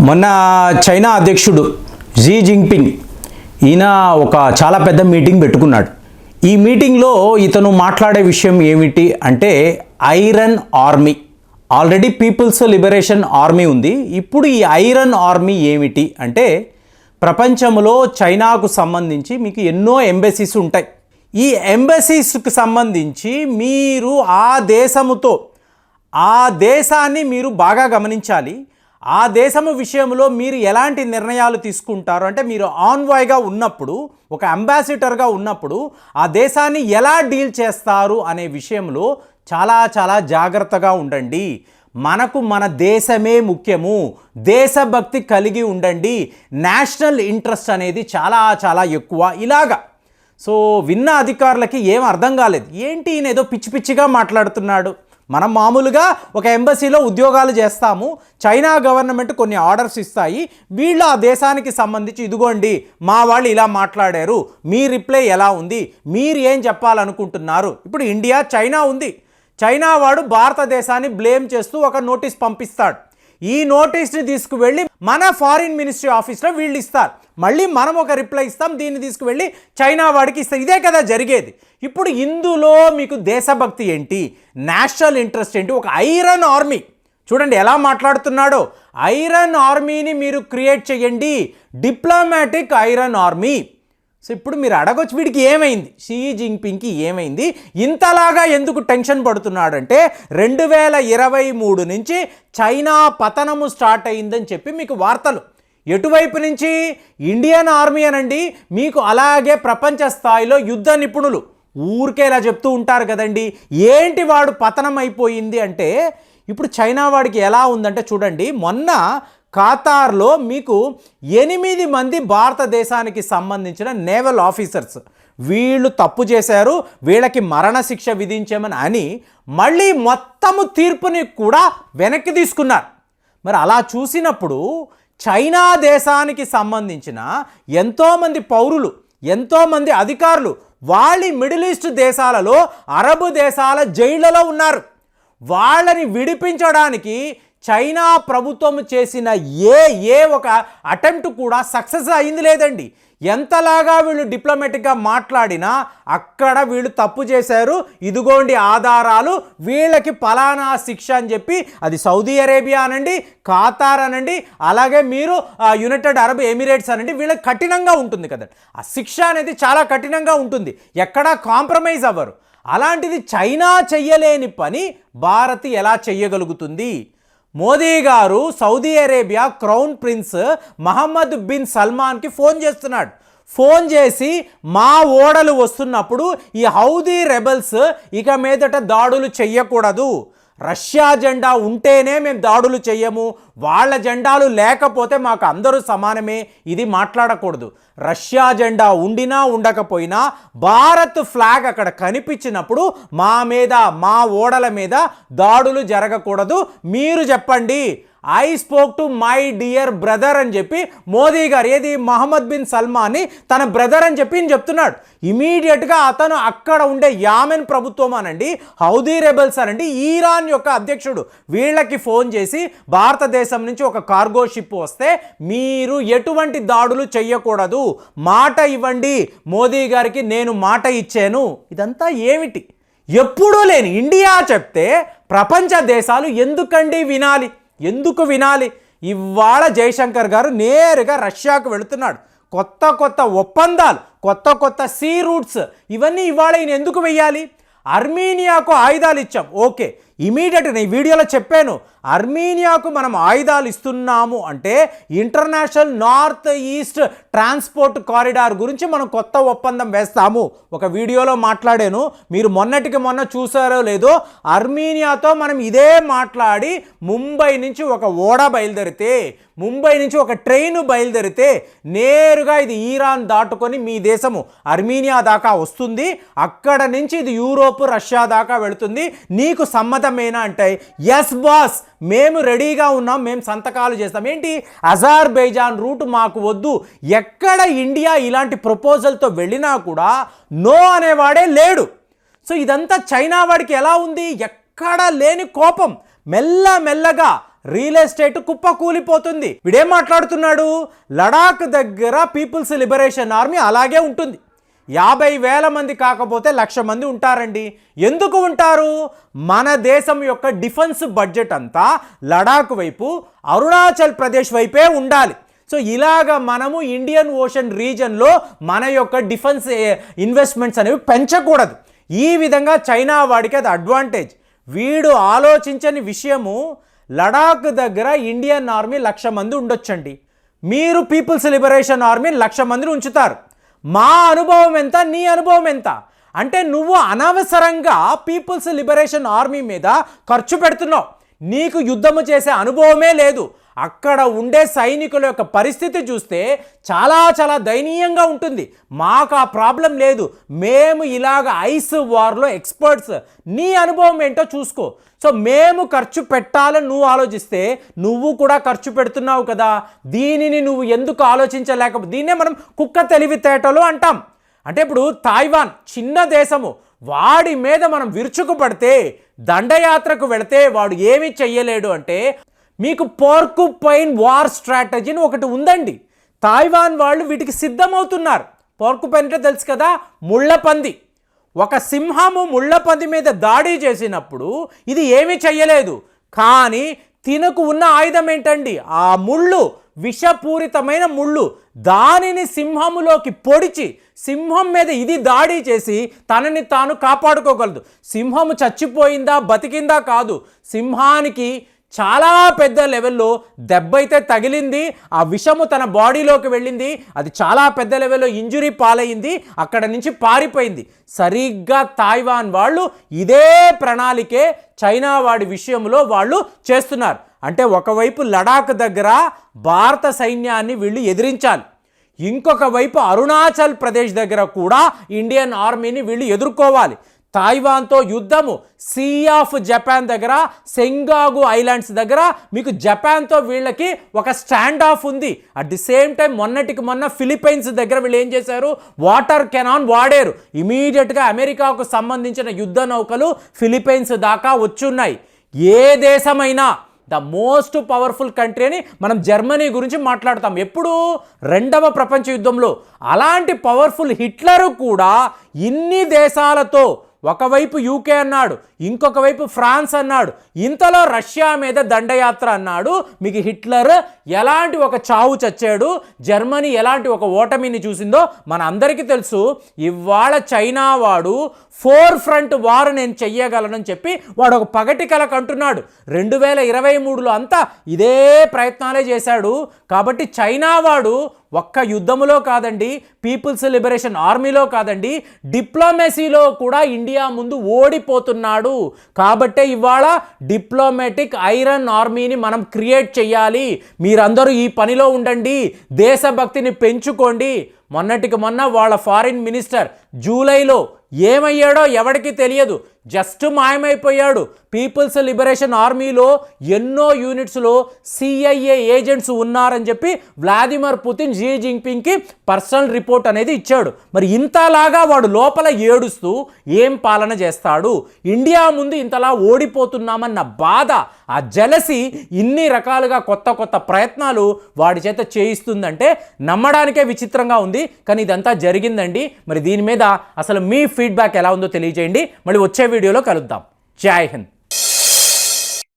మొన్న చైనా అధ్యక్షుడు G Jinping ఈయన ఒక చాలా పెద్ద మీటింగ్ పెట్టుకున్నాడు. ఈ మీటింగ్లో ఇతను మాట్లాడే విషయం ఏమిటి అంటే iron army. Already people's liberation army ఉంది. ఇప్పుడు ఈ ఐరన్ ఆర్మీ ఏమిటి అంటే ప్రపంచంలో చైనాకు సంబంధించి మీకు ఎన్నో ఎంబసీస్ ఉంటాయి. ఈ ఎంబసీస్కి సంబంధించి మీరు ఆ దేశముతో ఆ దేశాన్ని మీరు బాగా గమనించాలి. ఆ దేశము విషయంలో మీరు ఎలాంటి నిర్ణయాలు తీసుకుంటారు? అంటే మీరు ఆన్వాయ్గా ఉన్నప్పుడు ఒక అంబాసిడర్గా ఉన్నప్పుడు ఆ దేశాన్ని ఎలా డీల్ చేస్తారు అనే విషయంలో చాలా చాలా జాగ్రత్తగా ఉండండి. మనకు మన దేశమే ముఖ్యము. దేశభక్తి కలిగి ఉండండి. నేషనల్ ఇంట్రెస్ట్ అనేది చాలా చాలా ఎక్కువ. ఇలాగా. సో విన్న అధికారులకి ఏం అర్థం కాలేదు. ఏంటి ఈయన ఏదో పిచ్చి పిచ్చిగా మాట్లాడుతున్నాడు? మనం మామూలుగా ఒక ఎంబసీలో ఉద్యోగాలు చేస్తాము చైనా గవర్నమెంట్ కొన్ని ఆర్డర్స్ ఇస్తాయి వీళ్ళు ఆ దేశానికి సంబంధించి ఇదిగోండి మా వాళ్ళు ఇలా మాట్లాడారు మీ రిప్లై ఎలా ఉంది మీరు ఏం చెప్పాలనుకుంటున్నారు? ఇప్పుడు ఇండియా చైనా ఉంది. చైనా వాడు భారతదేశాన్ని బ్లేమ్ చేస్తూ ఒక నోటీస్ పంపిస్తాడు. ఈ నోటీస్ని తీసుకువెళ్ళి మన ఫారిన్ మినిస్ట్రీ ఆఫీస్లో వీళ్ళు ఇస్తారు. మళ్ళీ మనం ఒక రిప్లై ఇస్తాం దీన్ని తీసుకువెళ్ళి చైనా వాడికి ఇస్తారు. ఇదే కదా జరిగేది. ఇప్పుడు ఇందులో మీకు దేశభక్తి ఏంటి? నేషనల్ ఇంట్రెస్ట్ ఏంటి? ఒక ఐరన్ ఆర్మీ. చూడండి ఎలా మాట్లాడుతున్నాడో. ఐరన్ ఆర్మీని మీరు క్రియేట్ చేయండి. Diplomatic iron army. సో ఇప్పుడు మీరు అడగొచ్చు వీడికి ఏమైంది? షీ జింగ్పింగ్కి ఏమైంది? ఇంతలాగా ఎందుకు టెన్షన్ పడుతున్నాడంటే రెండు వేల ఇరవై మూడు నుంచి చైనా పతనము స్టార్ట్ అయిందని చెప్పి మీకు వార్తలు. ఎటువైపు నుంచి? ఇండియన్ ఆర్మీ అనండి మీకు అలాగే ప్రపంచ స్థాయిలో యుద్ధ నిపుణులు ఊరికే ఇలా చెప్తూ ఉంటారు కదండి. ఏంటి వాడు పతనం అయిపోయింది అంటే ఇప్పుడు చైనా వాడికి ఎలా ఉందంటే చూడండి మొన్న ఖాతార్లో మీకు ఎనిమిది మంది భారతదేశానికి సంబంధించిన నేవల్ ఆఫీసర్స్. వీళ్ళు తప్పు చేశారు వీళ్ళకి మరణశిక్ష విధించామని అని మళ్ళీ మొత్తము తీర్పుని కూడా వెనక్కి తీసుకున్నారు. మరి అలా చూసినప్పుడు చైనా దేశానికి సంబంధించిన ఎంతోమంది పౌరులు ఎంతోమంది అధికారులు వాళ్ళి మిడిల్ ఈస్ట్ దేశాలలో అరబు దేశాల జైళ్ళలో ఉన్నారు. వాళ్ళని విడిపించడానికి చైనా ప్రభుత్వం చేసిన ఏ ఏ ఒక అటెంప్ట్ కూడా సక్సెస్ అయింది లేదండి. ఎంతలాగా వీళ్ళు డిప్లొమాటిక్గా మాట్లాడినా అక్కడ వీళ్ళు తప్పు చేశారు. ఇదిగోండి ఆధారాలు వీళ్ళకి పలానా శిక్ష అని చెప్పి అది సౌదీ అరేబియా అనండి ఖాతార్ అనండి అలాగే మీరు యునైటెడ్ అరబ్ ఎమిరేట్స్ అనండి వీళ్ళకి కఠినంగా ఉంటుంది కదండి ఆ శిక్ష అనేది చాలా కఠినంగా ఉంటుంది. ఎక్కడా కాంప్రమైజ్ అవ్వరు. అలాంటిది చైనా చెయ్యలేని పని భారత్ ఎలా చెయ్యగలుగుతుంది? మోదీ గారు Saudi Arabia crown prince Mohammed bin సల్మాన్కి phone చేస్తున్నాడు. ఫోన్ చేసి మా ఓడలు వస్తున్నప్పుడు ఈ హౌదీ రెబల్స్ ఇక మీదట దాడులు చెయ్యకూడదు. రష్యా జెండా ఉంటేనే మేము దాడులు చెయ్యము. వాళ్ళ జెండాలు లేకపోతే మాకు అందరూ సమానమే. ఇది మాట్లాడకూడదు. రష్యా జెండా ఉండినా ఉండకపోయినా భారత్ ఫ్లాగ్ అక్కడ కనిపించినప్పుడు మా మీద మా ఓడల మీద దాడులు జరగకూడదు. మీరు చెప్పండి. I spoke to my dear brother అని చెప్పి మోదీ గారు ఏది? మహమ్మద్ బిన్ సల్మాన్ని తన బ్రదర్ అని చెప్పి చెప్తున్నాడు. ఇమీడియట్గా అతను అక్కడ ఉండే యామెన్ ప్రభుత్వం అనండి హౌదీ రెబల్స్ అనండి ఈరాన్ యొక్క అధ్యక్షుడు వీళ్ళకి ఫోన్ చేసి భారతదేశం నుంచి ఒక కార్గో షిప్ వస్తే మీరు ఎటువంటి దాడులు చెయ్యకూడదు. మాట ఇవ్వండి. మోదీ గారికి నేను మాట ఇచ్చాను. ఇదంతా ఏమిటి? ఎప్పుడూ లేని ఇండియా చెప్తే ప్రపంచ దేశాలు ఎందుకండి వినాలి? ఎందుకు వినాలి? ఇవాళ జయశంకర్ గారు నేరుగా రష్యాకు వెళుతున్నాడు. కొత్త కొత్త ఒప్పందాలు కొత్త కొత్త సీ రూట్స్ ఇవన్నీ ఇవాళ ఈయన ఎందుకు వెయ్యాలి? అర్మీనియాకు ఆయుధాలు ఇచ్చాం. ఓకే ఇమీడియట్ నేను వీడియోలో చెప్పాను. అర్మీనియాకు మనం ఆయుధాలు ఇస్తున్నాము అంటే international north east transport corridor గురించి మనం కొత్త ఒప్పందం వేస్తాము. ఒక వీడియోలో మాట్లాడాను. మీరు మొన్నటికి మొన్న చూసారో లేదో అర్మీనియాతో మనం ఇదే మాట్లాడి ముంబై నుంచి ఒక ఓడ బయలుదేరితే ముంబై నుంచి ఒక ట్రైన్ బయలుదేరితే నేరుగా ఇది ఈరాన్ దాటుకొని మీ దేశము అర్మీనియా దాకా వస్తుంది. అక్కడ నుంచి ఇది యూరోప్ రష్యా దాకా వెళుతుంది. నీకు సమ్మతమేనా అంటే ఎస్ బాస్ మేము రెడీగా ఉన్నాం మేము సంతకాలు చేస్తాం. ఏంటి? అజార్బైజాన్ రూట్ మాకు వద్దు. ఎక్కడ ఇండియా ఇలాంటి ప్రపోజల్తో వెళ్ళినా కూడా నో అనేవాడే లేడు. సో ఇదంతా చైనా వాడికి ఎలా ఉంది? ఎక్కడ లేని కోపం. మెల్ల మెల్లగా రియల్ ఎస్టేట్ కుప్ప కూలిపోతుంది. వీడేం మాట్లాడుతున్నాడు? లడాక్ దగ్గర పీపుల్స్ లిబరేషన్ ఆర్మీ అలాగే ఉంటుంది. యాభై వేల మంది కాకపోతే లక్ష మంది ఉంటారండి. ఎందుకు ఉంటారు? మన దేశం యొక్క డిఫెన్స్ బడ్జెట్ అంతా లడాక్ వైపు అరుణాచల్ ప్రదేశ్ వైపే ఉండాలి. సో ఇలాగ మనము ఇండియన్ ఓషన్ రీజన్లో మన యొక్క డిఫెన్స్ ఇన్వెస్ట్మెంట్స్ అనేవి పెంచకూడదు. ఈ విధంగా చైనా వాడికి అది అడ్వాంటేజ్. వీడు ఆలోచించని విషయము లడాక్ దగ్గర ఇండియన్ ఆర్మీ లక్ష మంది ఉండొచ్చండి. మీరు పీపుల్స్ లిబరేషన్ ఆర్మీ లక్ష మందిని ఉంచుతారు. మా అనుభవం ఎంత నీ అనుభవం ఎంత? అంటే నువ్వు అనవసరంగా పీపుల్స్ లిబరేషన్ ఆర్మీ మీద ఖర్చు పెడుతున్నావు. నీకు యుద్ధము చేసే అనుభవమే లేదు. అక్కడ ఉండే సైనికుల యొక్క పరిస్థితి చూస్తే చాలా చాలా దయనీయంగా ఉంటుంది. మాకు ఆ ప్రాబ్లం లేదు. మేము ఇలాగ ఐస్ వార్లో ఎక్స్పర్ట్స్. నీ అనుభవం ఏంటో చూసుకో. సో మేము ఖర్చు పెట్టాలని నువ్వు ఆలోచిస్తే నువ్వు కూడా ఖర్చు పెడుతున్నావు కదా. దీనిని నువ్వు ఎందుకు ఆలోచించలేకపోతే దీన్నే మనం కుక్క తెలివితేటలు అంటాం. అంటే ఇప్పుడు తాయివాన్ చిన్న దేశము. వాడి మీద మనం విరుచుకుపడితే దండయాత్రకు వెళితే వాడు ఏమీ చెయ్యలేడు అంటే మీకు పోర్కు పైన్ వార్ స్ట్రాటజీని ఒకటి ఉందండి. తాయివాన్ వాళ్ళు వీటికి సిద్ధమవుతున్నారు. పోర్కు పైన్ అంటే తెలుసు కదా ముళ్ళపంది ఒక సింహము ముళ్ళపంది మీద దాడి చేసినప్పుడు ఇది ఏమీ చెయ్యలేదు. కానీ తినకు ఉన్న ఆయుధం ఏంటండి? ఆ ముళ్ళు విషపూరితమైన ముళ్ళు. దానిని సింహములోకి పొడిచి సింహం మీద ఇది దాడి చేసి తనని తాను కాపాడుకోగలదు. సింహం చచ్చిపోయిందా బతికిందా కాదు. సింహానికి చాలా పెద్ద లెవెల్లో దెబ్బ అయితే తగిలింది. ఆ విషము తన బాడీలోకి వెళ్ళింది. అది చాలా పెద్ద లెవెల్లో ఇంజురీ పాలైంది. అక్కడ నుంచి పారిపోయింది. సరిగ్గా తాయివాన్ వాళ్ళు ఇదే ప్రణాళికే చైనా వాడి విషయంలో వాళ్ళు చేస్తున్నారు. అంటే ఒకవైపు లడాక్ దగ్గర భారత సైన్యాన్ని వీళ్ళు ఎదిరించాలి. ఇంకొక వైపు అరుణాచల్ ప్రదేశ్ దగ్గర కూడా ఇండియన్ ఆర్మీని వీళ్ళు ఎదుర్కోవాలి. తాయివాన్తో యుద్ధము సీ ఆఫ్ జపాన్ దగ్గర సెంగాగు ఐలాండ్స్ దగ్గర మీకు జపాన్తో వీళ్ళకి ఒక స్టాండ్ ఆఫ్ ఉంది. అట్ ది సేమ్ టైం మొన్నటికి మొన్న ఫిలిప్పైన్స్ దగ్గర వీళ్ళు ఏం చేశారు? వాటర్ కెనాన్ వాడారు. ఇమీడియట్గా అమెరికాకు సంబంధించిన యుద్ధ నౌకలు ఫిలిప్పైన్స్ దాకా వచ్చున్నాయి. ఏ దేశమైనా ద మోస్ట్ పవర్ఫుల్ కంట్రీ అని మనం జర్మనీ గురించి మాట్లాడతాం. ఎప్పుడు రెండవ ప్రపంచ యుద్ధంలో అలాంటి పవర్ఫుల్ హిట్లరు కూడా ఇన్ని దేశాలతో ఒకవైపు యూకే అన్నాడు ఇంకొక వైపు ఫ్రాన్స్ అన్నాడు ఇంతలో రష్యా మీద దండయాత్ర అన్నాడు మీకు హిట్లర్ ఎలాంటి ఒక చావు చచ్చాడు జర్మనీ ఎలాంటి ఒక ఓటమిని చూసిందో మన అందరికీ తెలుసు ఇవాళ చైనా వాడు ఫోర్ ఫ్రంట్ వార్ నేను చెయ్యగలనని చెప్పి వాడు ఒక పగటి కలకంటున్నాడు రెండు వేల ఇరవై మూడులో అంతా ఇదే ప్రయత్నాలే చేశాడు. కాబట్టి చైనా వాడు ఒక్క యుద్ధములో కాదండి పీపుల్స్ లిబరేషన్ ఆర్మీలో కాదండి డిప్లొమసీలో కూడా ఇండియా ముందు ఓడిపోతున్నాడు. కాబట్టే ఇవాళ డిప్లొమాటిక్ ఐరన్ ఆర్మీని మనం క్రియేట్ చేయాలి. మీరందరూ ఈ పనిలో ఉండండి దేశభక్తిని పెంచుకోండి. మొన్నటికి మొన్న వాళ్ళ ఫారిన్ మినిస్టర్ జూలైలో ఏమయ్యాడో ఎవడికి తెలియదు. జస్ట్ మాయమైపోయాడు. పీపుల్స్ లిబరేషన్ ఆర్మీలో ఎన్నో యూనిట్స్లో సిఐఏ ఏజెంట్స్ ఉన్నారని చెప్పి వ్లాదిమిర్ పుతిన్ జీ జింగ్పింగ్కి పర్సనల్ రిపోర్ట్ అనేది ఇచ్చాడు. మరి ఇంతలాగా వాడు లోపల ఏడుస్తూ ఏం పాలన చేస్తాడు? ఇండియా ముందు ఇంతలా ఓడిపోతున్నామన్న బాధ ఆ జలసి ఇన్ని రకాలుగా కొత్త కొత్త ప్రయత్నాలు వాడి చేత చేయిస్తుందంటే నమ్మడానికే విచిత్రంగా ఉంది. కానీ ఇదంతా జరిగిందండి. మరి దీని మీద అసలు మీ ఫీడ్బ్యాక్ ఎలా ఉందో తెలియజేయండి. మళ్ళీ వచ్చే వీడియోలో కలుద్దాం. జై హింద్.